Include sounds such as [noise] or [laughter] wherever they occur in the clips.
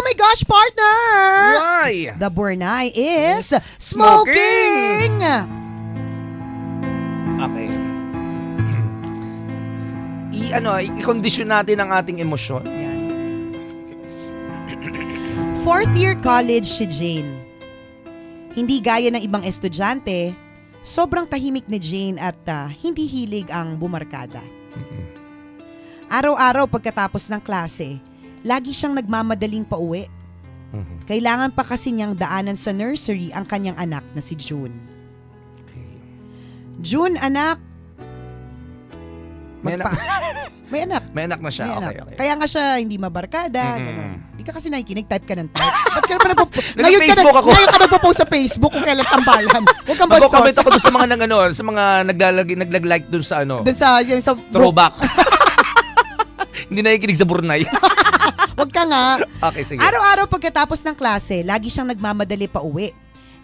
Oh my gosh, partner! Why? The Burnay is Smoking! smoking! Okay. I ano, i-condition natin ang ating emosyon. Yan. [coughs] Fourth year college si Jane. Hindi gaya ng ibang estudyante, sobrang tahimik ni Jane at ah, hindi hilig ang bumarkada. Araw-araw pagkatapos ng klase, lagi siyang nagmamadaling pauwi. Mhm. Kailangan pa kasi niyang daanan sa nursery ang kanyang anak na si June. Okay. June, anak, May anak, [laughs] may anak. may anak na siya. May Okay, anak. okay. Kaya nga siya hindi mabarkada, Mhm. ganun. Hindi ka kasi nakikinig, type ka ng type. Ba't ka na pa nagpo- [laughs] ngayon ka, na, ako. ngayon ka nagpo-post sa Facebook kung kailan tambalan. Huwag kang bastos. ako doon sa mga nang ano, sa mga naglalagay naglag-like doon sa ano, Doon sa, yan, sa throwback. [laughs] Hindi nakikinig sa burnay. Huwag ka nga. okay, sige. Araw-araw pagkatapos ng klase, lagi siyang nagmamadali pa uwi.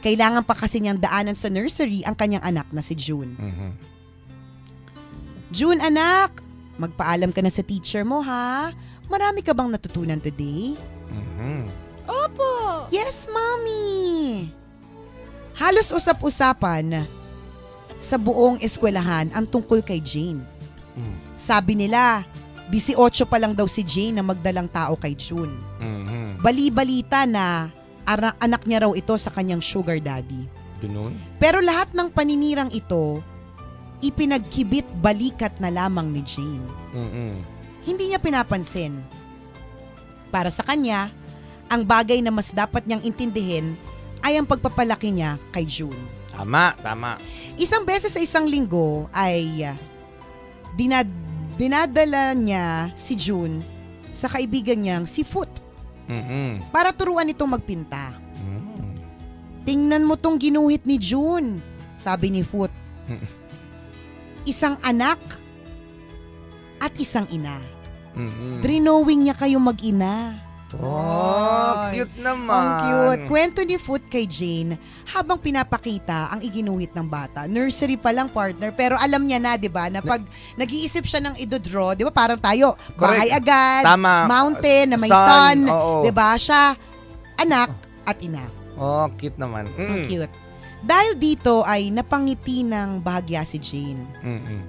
Kailangan pa kasi niyang daanan sa nursery ang kanyang anak na si June. Mhm. June, anak, magpaalam ka na sa teacher mo, ha? Marami ka bang natutunan today? Mhm. Opo. Yes, mommy. Halos usap-usapan sa buong eskwelahan ang tungkol kay Jane. Mhm. Sabi nila, 18 pa lang daw si Jane na magdalang tao kay June. Mhm. Bali-balita na ara- anak niya raw ito sa kanyang sugar daddy. Ganun? Pero lahat ng paninirang ito, ipinagkibit balikat na lamang ni Jane. Mhm. Hindi niya pinapansin. Para sa kanya, ang bagay na mas dapat niyang intindihin ay ang pagpapalaki niya kay June. Tama, tama. Isang beses sa isang linggo ay uh, dinad- dinadala niya si June sa kaibigan niyang si Foot Mhm. para turuan itong magpinta. Mhm. Tingnan mo tong ginuhit ni June, sabi ni Foot. Mm. Isang anak at isang ina. Mhm. Drinowing niya kayong mag-ina. Oh, cute naman. Ang cute. Kwento ni Foot kay Jane habang pinapakita ang iginuhit ng bata. Nursery pa lang partner pero alam niya na 'di ba na pag nag-iisip siya ng ido-draw, 'di ba parang tayo, bahay agad, Tama. mountain na may Sun, sun, oo. 'di ba? Siya anak at ina. Oh, cute naman. Ang Mm. cute. Dahil dito ay napangiti ng bahagya si Jane. Mhm.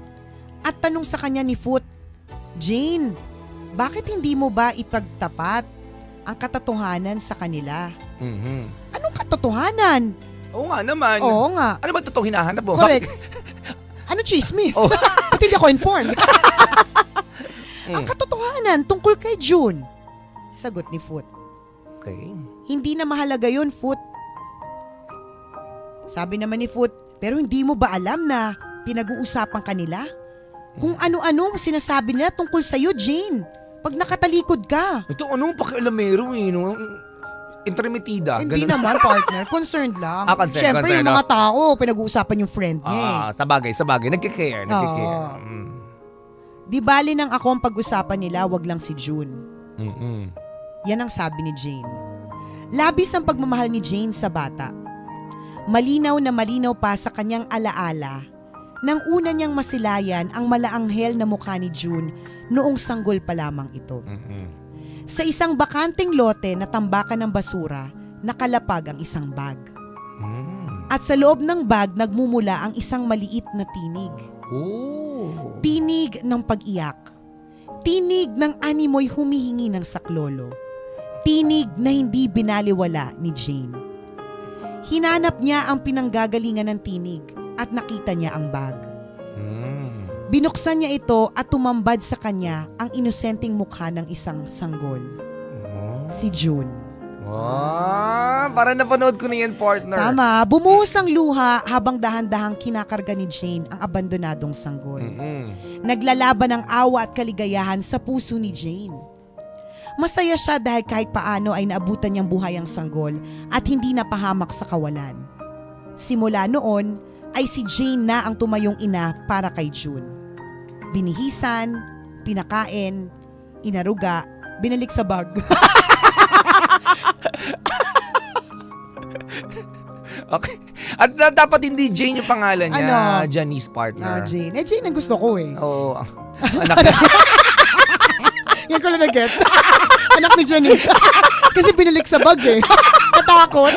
At tanong sa kanya ni Foot, Jane, bakit hindi mo ba ipagtapat ang katotohanan sa kanila? Mhm. Anong katotohanan? Oo nga naman. Oo nga. Ano ba totoong hinahanap mo? Correct. [laughs] Ano chismis? Oh. [laughs] Ba't hindi ako informed? Mm. [laughs] Ang katotohanan tungkol kay June. Sagot ni Foot. Okay. Hindi na mahalaga yun, Foot. Sabi naman ni Foot, pero hindi mo ba alam na pinag-uusapan kanila? Kung ano-ano sinasabi nila tungkol sa'yo, Jane. Pag nakatalikod ka. Ito ano pakialamero eh, no? Intermitida. Hindi ganun. naman, partner. Concerned lang. Ah, concerned, Siyempre, concerned, yung mga tao, pinag-uusapan yung friend niya eh. Ah, sa bagay, sa bagay. Nagkikare, nagkikare. Oo. Mm. Di bali nang ako ang pag-usapan nila, wag lang si June. Mm-mm. Yan ang sabi ni Jane. Labis ang pagmamahal ni Jane sa bata. Malinaw na malinaw pa sa kanyang alaala nang una niyang masilayan ang malaanghel na mukha ni June noong sanggol pa lamang ito. Sa isang bakanting lote na tambakan ng basura, nakalapag ang isang bag. Mm. At sa loob ng bag nagmumula ang isang maliit na tinig. Oh. Tinig ng pag-iyak. Tinig ng animoy humihingi ng saklolo. Tinig na hindi binaliwala ni Jane. Hinanap niya ang pinanggagalingan ng tinig at nakita niya ang bag. Mm. Binuksan niya ito at tumambad sa kanya ang inosenteng mukha ng isang sanggol, Oh. si June. Wow, para napanood ko na yan, partner. Tama, bumuhos ang luha habang dahan-dahang kinakarga ni Jane ang abandonadong sanggol. Naglalaban ng awa at kaligayahan sa puso ni Jane. Masaya siya dahil kahit paano ay naabutan niyang buhay ang sanggol at hindi napahamak sa kawalan. Simula noon ay si Jane na ang tumayong ina para kay June. Binihisan, pinakain, inaruga, binalik sa bag. [laughs] Okay. At na- dapat hindi Jane yung pangalan niya. Ano? Janice Ah, partner. Jane. Eh, Jane ang gusto ko eh. Oo. [laughs] Anak niya. [laughs] Yan ko lang na-gets. Anak ni Janice. Kasi binalik sa bag eh. Natakot.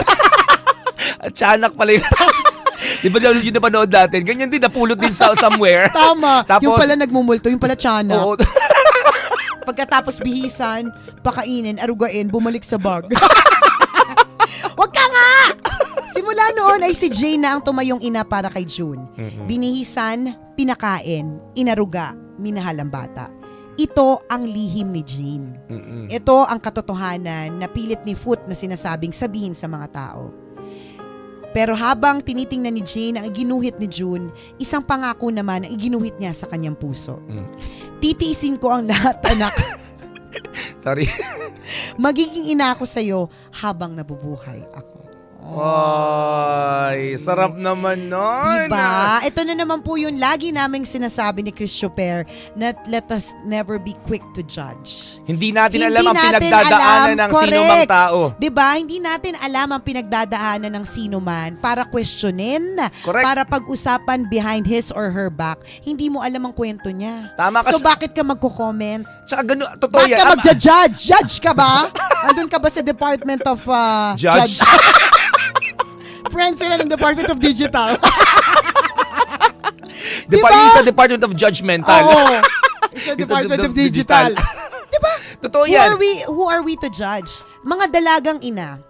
At tiyanak pala yun. Di ba yun yung napanood natin? Ganyan din, napulot din sa somewhere. [laughs] Tama. Tapos- yung pala nagmumulto, yung pala tiyanak. Oo. [laughs] Pagkatapos bihisan, pakainin, arugain, bumalik sa bag. [laughs] Wag ka nga! Simula noon ay si Jane na ang tumayong ina para kay June. Binihisan, pinakain, inaruga, minahal ang bata. Ito ang lihim ni Jane. Ito ang katotohanan na pilit ni Foot na sinasabing sabihin sa mga tao. Pero habang tinitingnan ni Jane ang iginuhit ni June, isang pangako naman ang iginuhit niya sa kanyang puso. Mm. Titiisin ko ang lahat, [laughs] anak. Sorry. Magiging ina ako sa'yo habang nabubuhay ako. Ay, sarap naman nun. Diba? Ito na naman po yun lagi naming sinasabi ni Chris Choper na let us never be quick to judge. Hindi natin Hindi alam ang natin pinagdadaanan alam. ng sino mang Correct. tao. 'Di ba? Hindi natin alam ang pinagdadaanan ng sino man para questionin, Correct. para pag-usapan behind his or her back. Hindi mo alam ang kwento niya. Tama ka. So bakit ka magko-comment? Tsaka gano, totoo Bakit yan. ka Ama- magja-judge? Judge ka ba? [laughs] Andun ka ba sa Department of uh, Judge? [laughs] Friends sila ng Department of Digital. [laughs] Depart- Diba? yung sa Department of Judgmental. Oo. [laughs] Sa Department of Digital. [laughs] Totoo Who yan. are we who are we to judge? Mga dalagang ina.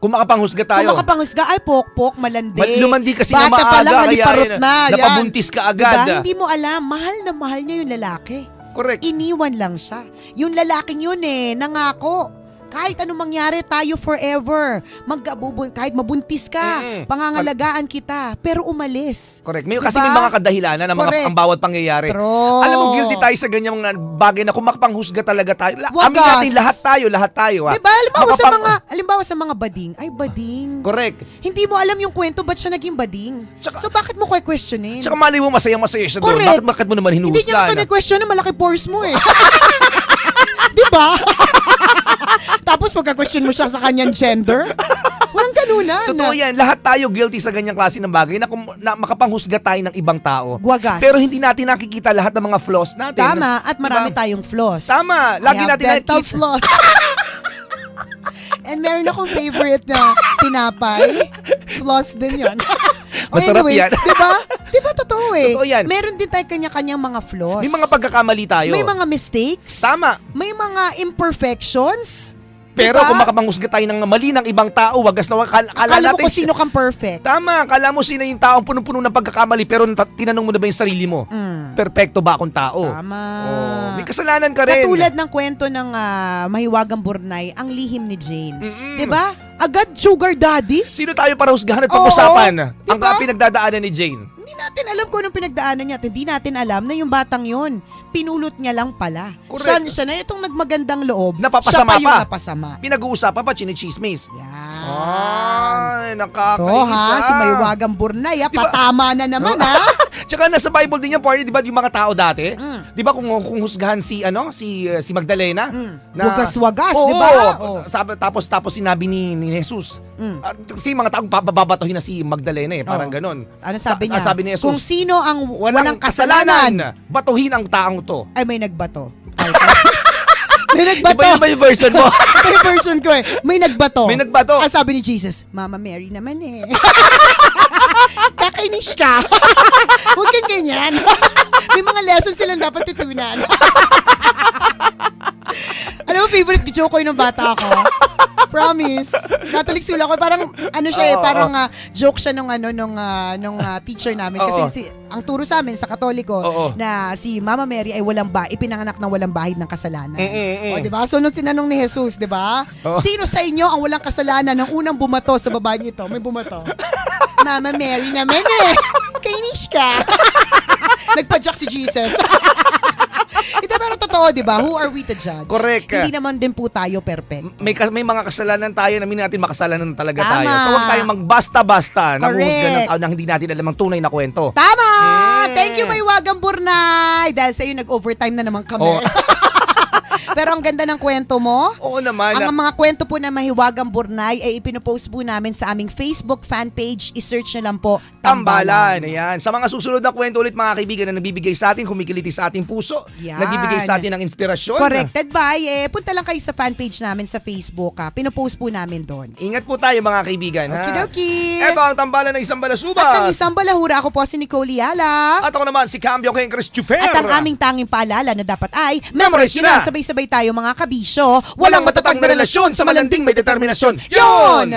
Kung makapanghusga tayo. Kung makapanghusga, ay pok-pok, malandi. Ma- lumandi kasi na Bata pa maaga, lang, kaya haliparot yun, na. yan. napabuntis ka agad. Diba? Hindi mo alam, mahal na mahal niya yung lalaki. Correct. Iniwan lang siya. Yung lalaking yun eh, nangako. Kahit anong mangyari, tayo forever. Magkabubun, kahit mabuntis ka, Mm-mm. pangangalagaan kita. Pero umalis. Correct. May, Diba? Kasi may mga kadahilanan ng mga, Correct. ang bawat pangyayari. True. Alam mo, guilty tayo sa ganyang mga bagay na kung makapanghusga talaga tayo. La- Wagas. Amin natin, lahat tayo, lahat tayo. Ha? Diba? Halimbawa sa Makapang- mga, halimbawa sa mga bading, ay bading. Correct. Hindi mo alam yung kwento, ba't siya naging bading? Tsaka- so bakit mo kaya questionin? Tsaka mali mo, masayang-masaya siya doon. Correct. Bakit, bakit mo naman Hindi niya hinuhusga? ka question na malaki pores mo eh. [laughs] Di ba? Tapos magka-question mo siya sa kanyang gender? Walang ganunan. Totoo yan. Lahat tayo guilty sa ganyang klase ng bagay na, kung, na makapanghusga tayo ng ibang tao. Gwagas. Pero hindi natin nakikita lahat ng mga flaws natin. Tama. At marami Diba? tayong flaws. Tama. Lagi I have natin dental nakikita. flaws. [laughs] And meron akong favorite na tinapay. Floss din yun. [laughs] Masarap anyway, yan. Di ba? [laughs] Di ba totoo eh? Totoo yan. Meron din tayo kanya-kanyang mga flaws. May mga pagkakamali tayo. May mga mistakes. Tama. May mga imperfections. Pero Diba? kung makapanghusga tayo ng mali ng ibang tao, wagas na wag- kala, kala Akala mo natin kung sino kang perfect. Tama, kala mo sino yung taong punong-puno ng pagkakamali pero tinanong mo na ba yung sarili mo? Mm. Perpekto ba akong tao? Tama. Oh, may kasalanan ka rin. Katulad ng kwento ng ah, Mahiwagang Burnay, ang lihim ni Jane. Mm-mm. 'Di ba? Agad sugar daddy? Sino tayo para husgahan at pag-usapan? Ang Diba? ah, pinagdadaanan ni Jane. Hindi natin alam kung anong pinagdaanan niya at hindi natin alam na yung batang yon pinulot niya lang pala. Correct. Siya, siya na itong nagmagandang loob. Napapasama siya pa. yung pa. napasama. Pinag-uusapan pa, chinichismis. Yan. Ay, To nakakainis ha, si Mahiwagang Burnay, ha? Diba? patama na naman [laughs] ha. Tsaka nasa Bible din yan, party, di ba, yung mga tao dati? Mm. Di ba kung, kung husgahan si, ano, si, uh, si Magdalena? Mm. Na- Wagas-wagas, di ba? Oh. sabi- tapos, tapos sinabi ni, ni Jesus, Mm. at kasi mga taong bababatohin na si Magdalena eh, parang Oo. ganon. Ano sabi Sa- niya? sabi ni Jesus, Kung sino ang Walang, walang, kasalanan, batuhin ang taong to. ay may nagbato. [laughs] Ay, may nagbato. Iba yung, iba yung version mo. [laughs] Yung version ko eh. May nagbato. May nagbato. Ah, sabi ni Jesus, Mama Mary naman eh. [laughs] Kakainis ka. Huwag kang ganyan. [laughs] May mga lessons silang dapat tutunan. [laughs] Alam mo, favorite joke ko yun ng bata ako. Promise. Catholic school ako. Parang, ano siya eh, Oo, parang ah, joke siya nung, ano, nung, ah, nung ah, teacher namin. Kasi Oo. si, ang turo sa amin sa Katoliko, Oo. na si Mama Mary ay walang ba, ipinanganak ng walang bahid ng kasalanan. Mm, mm, mm. O, di ba? So, nung sinanong ni Jesus, di ba? Oo. Sino sa inyo ang walang kasalanan ng unang bumato sa babae nito? May bumato. Mama Mary naman eh. Kainis ka. [laughs] Nagpa-jack si Jesus. [laughs] Totoo, di ba? Who are we to judge? Correct. Hindi naman din po tayo perfect. may, may mga kasalanan tayo na min natin makasalanan talaga Tama. tayo. So huwag tayong magbasta-basta na Correct. muhusga ng tao na hindi natin alam ang tunay na kwento. Tama! Mm. Thank you, Maywagang Burnay! Dahil sa'yo, nag-overtime na naman kami. Oh. [laughs] Pero ang ganda ng kwento mo. Oo naman. Ang mga kwento po na mahiwagang burnay ay ipinopost po namin sa aming Facebook fan page. I-search nyo lang po, Tambalan. Tambalan. Ayan. Sa mga susunod na kwento ulit mga kaibigan na nagbibigay sa atin, kumikiliti sa ating puso, Yan. nagbibigay sa atin ng inspirasyon. Corrected by, eh, punta lang kayo sa fan page namin sa Facebook. Ha. Pinopost po namin doon. Ingat po tayo mga kaibigan. ha? Okidoki. Ito ang tambalan ng isang balasubas. At ang isang balahura, ako po si Nicole Yala. At ako naman si Cambio King Chris Chuper. At ang aming tanging paalala na dapat ay, nyo nyo na. na. Sabay-sabay tayo mga kabisyo. Walang matatag na relasyon sa malanding may determinasyon. Yun!